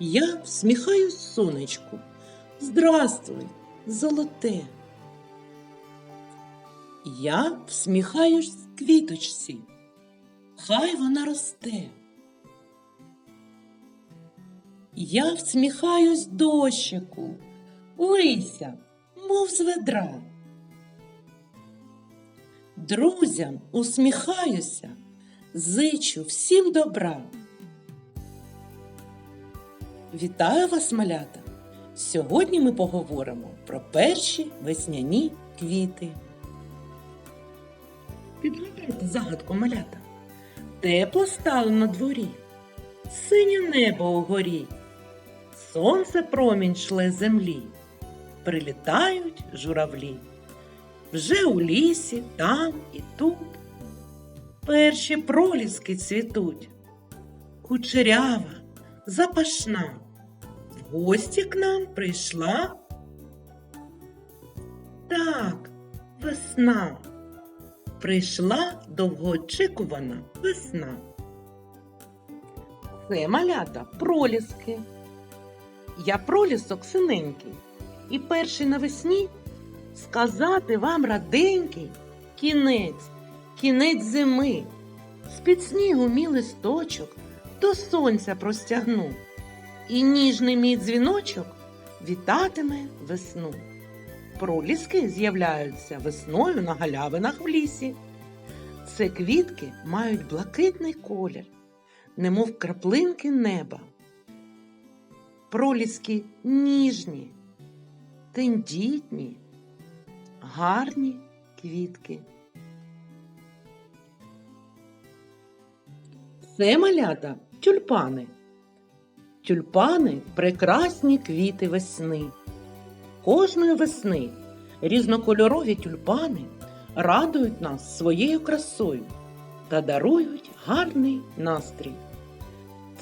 Я всміхаюсь сонечку. Здравствуй, золоте. Я всміхаюсь квіточці. Хай вона росте. Я всміхаюсь дощику, лися, мов з ведра. Друзям усміхаюся, зичу всім добра. Вітаю вас, малята! Сьогодні ми поговоримо про перші весняні квіти. Підгадайте загадку малята. Тепло стало на дворі, синє небо угорі, сонце промінь шле землі, прилітають журавлі. Вже у лісі, там і тут. Перші проліски цвітуть, кучерява, запашна. Гості к нам прийшла. Так, весна. Прийшла довгоочікувана весна. Це малята проліски. Я пролісок синенький. І перший навесні сказати вам раденький кінець, кінець зими. З-під снігу мій листочок до сонця простягну. І ніжний мій дзвіночок вітатиме весну. Проліски з'являються весною на галявинах в лісі. Це квітки мають блакитний колір, немов краплинки неба. Проліски ніжні, тендітні, гарні квітки. Це малята тюльпани. Тюльпани прекрасні квіти весни. Кожної весни різнокольорові тюльпани радують нас своєю красою та дарують гарний настрій.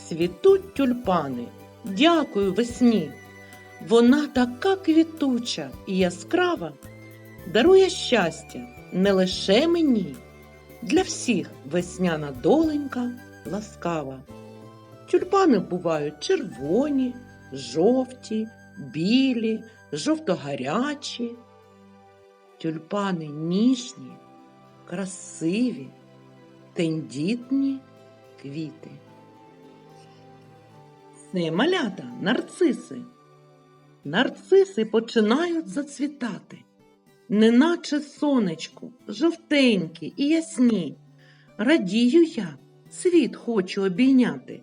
Цвітуть тюльпани, дякую весні. Вона така квітуча і яскрава, дарує щастя не лише мені, для всіх весняна доленька ласкава. Тюльпани бувають червоні, жовті, білі, жовтогарячі. Тюльпани ніжні, красиві, тендітні квіти. Це малята нарциси. Нарциси починають зацвітати, неначе сонечко, жовтенькі і ясні. Радію я, світ хочу обійняти,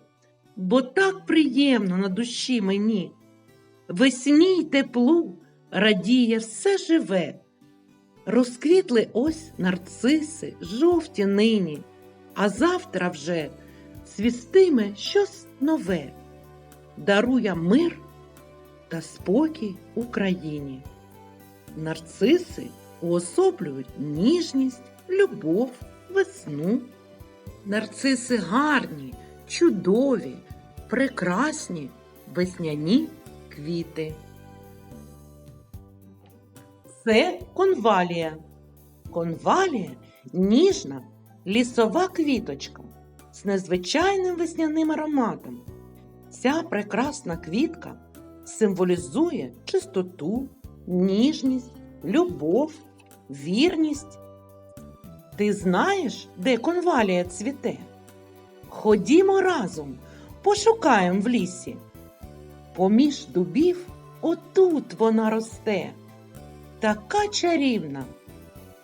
бо так приємно на душі мені. Весні й теплу радіє все живе. Розквітли ось нарциси, жовті нині, а завтра вже цвістиме щось нове, дарує мир та спокій Україні. Нарциси уособлюють ніжність, любов, весну. Нарциси гарні, чудові, прекрасні весняні квіти. Це конвалія. Конвалія ніжна лісова квіточка з незвичайним весняним ароматом. Ця прекрасна квітка символізує чистоту, ніжність, любов, вірність. Ти знаєш, де конвалія цвіте? Ходімо разом, пошукаємо в лісі. Поміж дубів отут вона росте, така чарівна,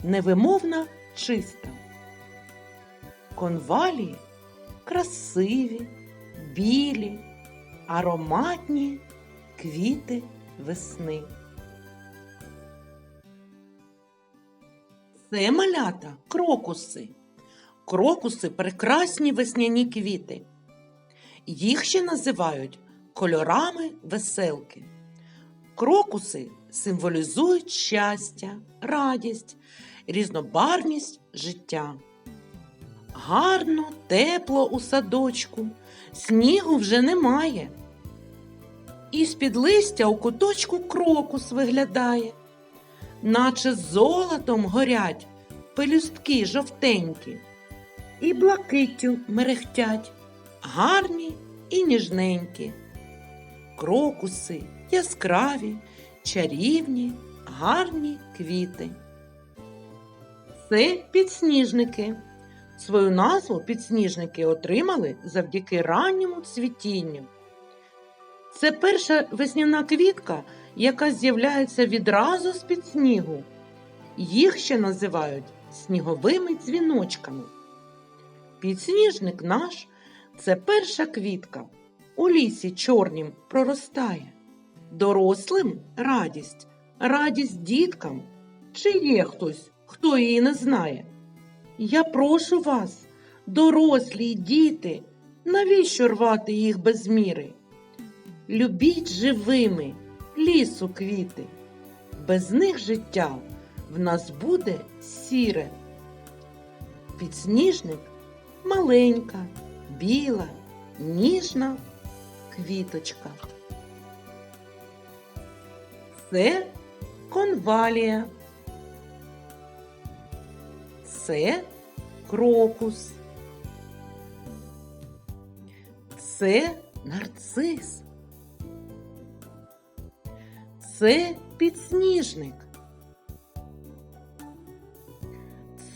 невимовна чиста. Конвалії красиві, білі, ароматні квіти весни. Це малята крокуси. Крокуси прекрасні весняні квіти. Їх ще називають кольорами веселки. Крокуси символізують щастя, радість, різнобарвність життя. Гарно, тепло у садочку, снігу вже немає. І з-під листя у куточку крокус виглядає, наче золотом горять пелюстки жовтенькі, і блакиттю мерехтять, гарні і ніжненькі. крокуси, яскраві, чарівні, гарні квіти. Це підсніжники. Свою назву підсніжники отримали завдяки ранньому цвітінню. Це перша весняна квітка, яка з'являється відразу з-під снігу. Їх ще називають сніговими дзвіночками. Підсніжник наш це перша квітка. У лісі чорнім проростає. Дорослим радість, радість діткам. Чи є хтось, хто її не знає? Я прошу вас, дорослі діти, навіщо рвати їх без міри? Любіть живими лісу квіти, без них життя в нас буде сіре. Підсніжник маленька, біла, ніжна квіточка. Це конвалія. Це крокус. Це нарцис. Це підсніжник.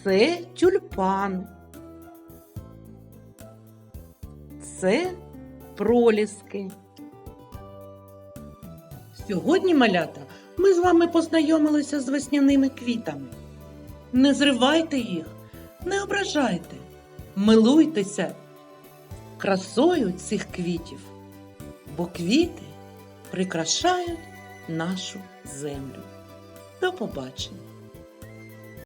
Це тюльпан. Це проліски. Сьогодні, малята, ми з вами познайомилися з весняними квітами. Не зривайте їх, не ображайте, милуйтеся красою цих квітів, бо квіти прикрашають нашу землю. До побачення!